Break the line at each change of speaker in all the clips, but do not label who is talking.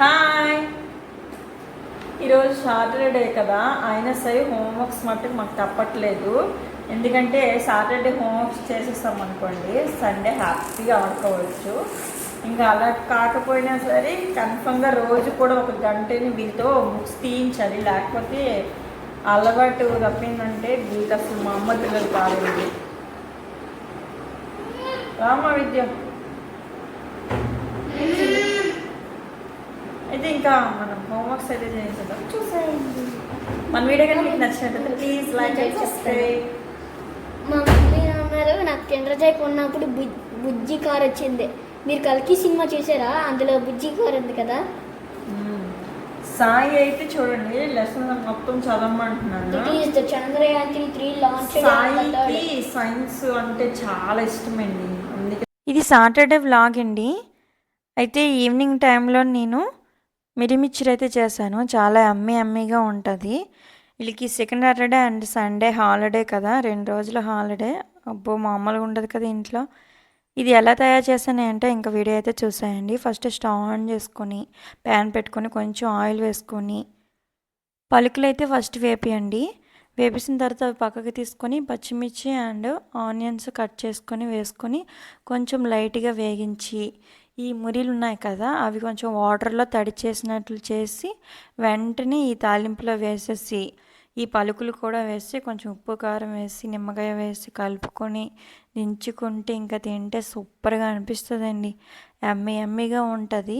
Hi ఈరోజు Saturday కదా. అయినా సరే హోంవర్క్స్ మట్టుకు మాకు తప్పట్లేదు. ఎందుకంటే సాటర్డే హోంవర్క్స్ చేసేస్తాం అనుకోండి. సండే హ్యాపీగా ఆడుకోవచ్చు. ఇంకా అలా కాకపోయినా సరే కన్ఫర్మ్గా రోజు కూడా ఒక గంటని వీళ్ళతో బుక్స్ తీయించాలి లేకపోతే అలవాటు తప్పిందంటే వీళ్ళకి అసలు మా అమ్మ పిల్లలు కాలేదు. రామ విద్య అయితే ఇంకా మనం హోంవర్క్స్ అయితే చేసేద్దాం చూసేయండి. మన వీడియో కనుక మీకు నచ్చినట్లయితే ప్లీజ్ లైక్ అండ్ సబ్స్క్రైబ్
మా మమ్మీ అన్నారు నాకు చంద్రజాయ్ కొన్నప్పుడు బుజ్- బుజ్జి కార్ వచ్చింది. మీరు కల్కి సినిమా చూసారా? అందులో బుజ్జి కార్ ఉంది కదా?
సాయి అయితే చూడండి లెసన్ మొత్తం చదవమంటున్నాను
త్రీ లాంచ్
సాయికి సైన్స్ అంటే చాలా ఇష్టమండి. ఇది సాటర్డే వ్లాగ్ అండి. అయితే ఈవినింగ్ టైంలో నేను మిరిమిచ్చిరి అయితే చేశాను. చాలా అమ్మి అమ్మిగా ఉంటుంది. వీళ్ళకి second Saturday and Sunday holiday కదా. రెండు రోజుల హాలిడే. అబ్బో మామూలుగా ఉండదు కదా ఇంట్లో. ఇది ఎలా తయారు చేశాను అంటే ఇంకా వీడియో అయితే చూసాయండి. ఫస్ట్ స్టవ్ ఆన్ చేసుకొని ప్యాన్ పెట్టుకొని కొంచెం ఆయిల్ వేసుకొని పలుకులు అయితే ఫస్ట్ వేపియండి. వేపిసిన తర్వాత అవి పక్కకి తీసుకొని పచ్చిమిర్చి అండ్ ఆనియన్స్ కట్ చేసుకొని వేసుకొని కొంచెం లైట్గా వేగించి ఈ మురీలు ఉన్నాయి కదా అవి కొంచెం వాటర్లో తడి చేసినట్లు చేసి వెంటనే ఈ తాలింపులో వేసేసి ఈ పలుకులు కూడా వేసి కొంచెం ఉప్పు కారం వేసి నిమ్మకాయ వేసి కలుపుకొని దించుకుంటే ఇంకా తింటే సూపర్గా అనిపిస్తుందండి. ఎమ్మి ఎమ్మిగా ఉంటుంది.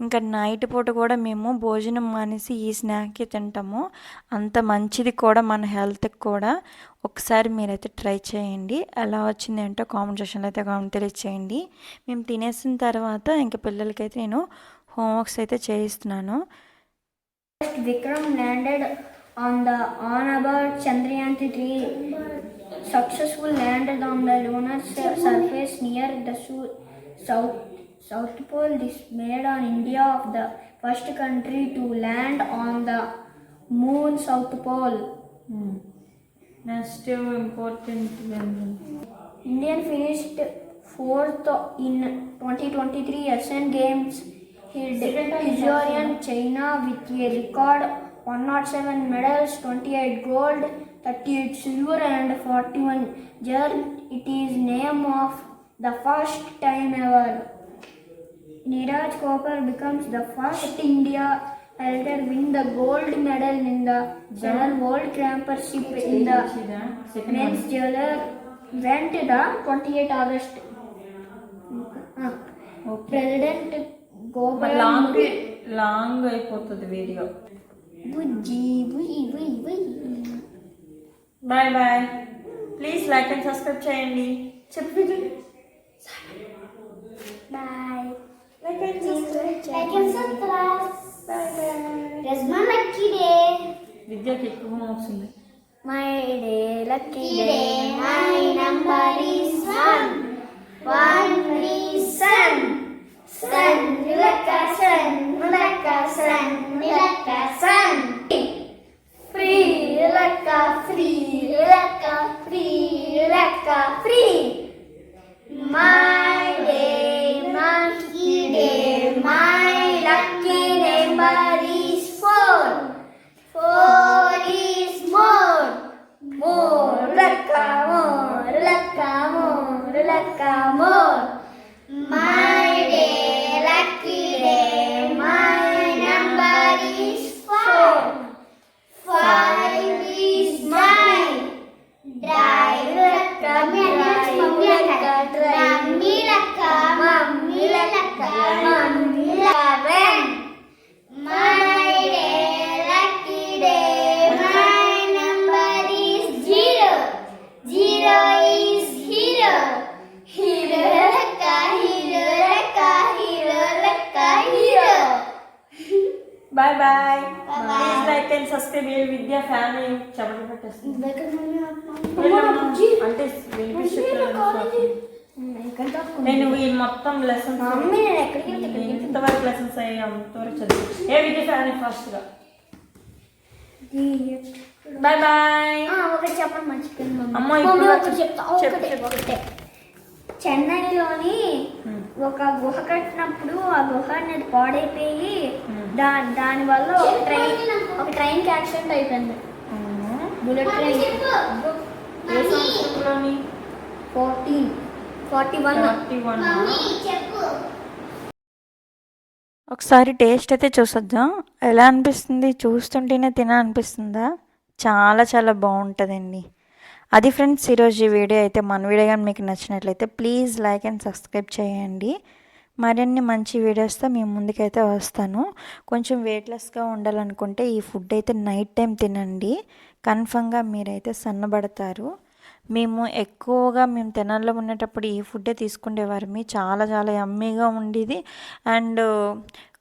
ఇంకా నైట్ పూట కూడా మేము భోజనం మానేసి ఈ స్నాక్కి తింటాము. అంత మంచిది కూడా మన హెల్త్కి కూడా. ఒకసారి మీరైతే ట్రై చేయండి. ఎలా వచ్చింది ఏంటో కామెంట్ సెక్షన్లో అయితే కామెంట్ తెలియచేయండి. మేము తినేసిన తర్వాత ఇంకా పిల్లలకైతే నేను హోంవర్క్స్ అయితే చేయిస్తున్నాను.
Vikram landed on the on about Chandrayaan 3 successful landed on the lunar surface near the south South Pole. This made on India of the first country to land on the moon South Pole.
Hmm. That's still important.
Indian finished fourth in 2023 Asian Games. Hid Hijorian China with a record 107 medals, 28 gold, 38 silver and 41 gold. It is name of the first time ever. Neeraj Cooper becomes the first India elder win the gold medal in the general world championship in the men's jeweler went the 28 August. Uh, President
long
Gopal
long అయిపోతుంది video
Bujji, bujji, bujji, bujji.
Bye bye please like and subscribe చేయండి చెప్పు
Bye.
Like and
Like and subscribe. Bye bye. It's my lucky day.
విద్యకి ఎక్కువ homeworks ఉంది
My day, lucky day. My number is one. One is sun. Sun, nilaka sun, nilaka sun, nilaka sun. Free, nilaka free, nilaka free, nilaka Bye.
Please like and subscribe A Vidya family చెప్పడం పెట్టేస్తుంది. అంటే నేను ఈ మొత్తం lessons ఎంతవరకు lessons అయ్యి అంతవరకు చదివి. ఏ విద్య ఫ్యామిలీ ఫాస్ట్గా బాయ్ బాయ్
ఒకటి చెప్పడం మర్చిపోయింది.
అమ్మ, ఇప్పుడు
చెప్తా చెన్నైలోని ఒక గుహ కట్టినప్పుడు ఆ గుహ అనేది పాడైపోయి. దా దానివల్ల ఒక ట్రైన్ ఒక ట్రైన్కి యాక్సిడెంట్ అయిపోయింది.
Bullet train.
Fourteen. Forty one.
Forty one. ఒకసారి టేస్ట్ అయితే చూసొద్దాం? ఎలా అనిపిస్తుంది? చూస్తుంటేనే తిన అనిపిస్తుందా చాలా చాలా బాగుంటుందండి. అది ఫ్రెండ్స్ ఈరోజు ఈ వీడియో అయితే మన వీడియో కానీ మీకు నచ్చినట్లయితే ప్లీజ్ లైక్ అండ్ సబ్స్క్రైబ్ చేయండి. మరిన్ని మంచి వీడియోస్తో మేము ముందుకైతే వస్తాను. కొంచెం వెయిట్లెస్గా ఉండాలనుకుంటే ఈ ఫుడ్ అయితే నైట్ టైం తినండి. కన్ఫర్మ్గా మీరైతే సన్నబడతారు. మేము ఎక్కువగా మేము తెనాల్లో ఉండేటప్పుడు ఈ ఫుడ్డే తీసుకునేవారు మీ చాలా చాలా యమ్మీగా ఉండేది. అండ్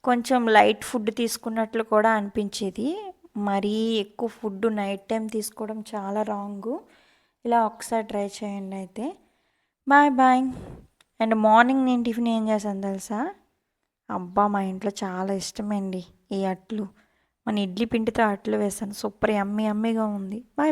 కొంచెం లైట్ ఫుడ్ తీసుకున్నట్లు కూడా అనిపించేది. మరీ ఎక్కువ ఫుడ్ నైట్ టైం తీసుకోవడం చాలా రాంగు ఇలా ఒకసారి ట్రై చేయండి అయితే. Bye bye. అండ్ మార్నింగ్ నేను టిఫిన్ ఏం చేశాను తెలుసా? అబ్బా మా ఇంట్లో చాలా ఇష్టమండి ఈ అట్లు. మన ఇడ్లీ పిండితో అట్లు వేసాను సూపర్ యమ్మీ యమ్మీగా ఉంది. బాయ్.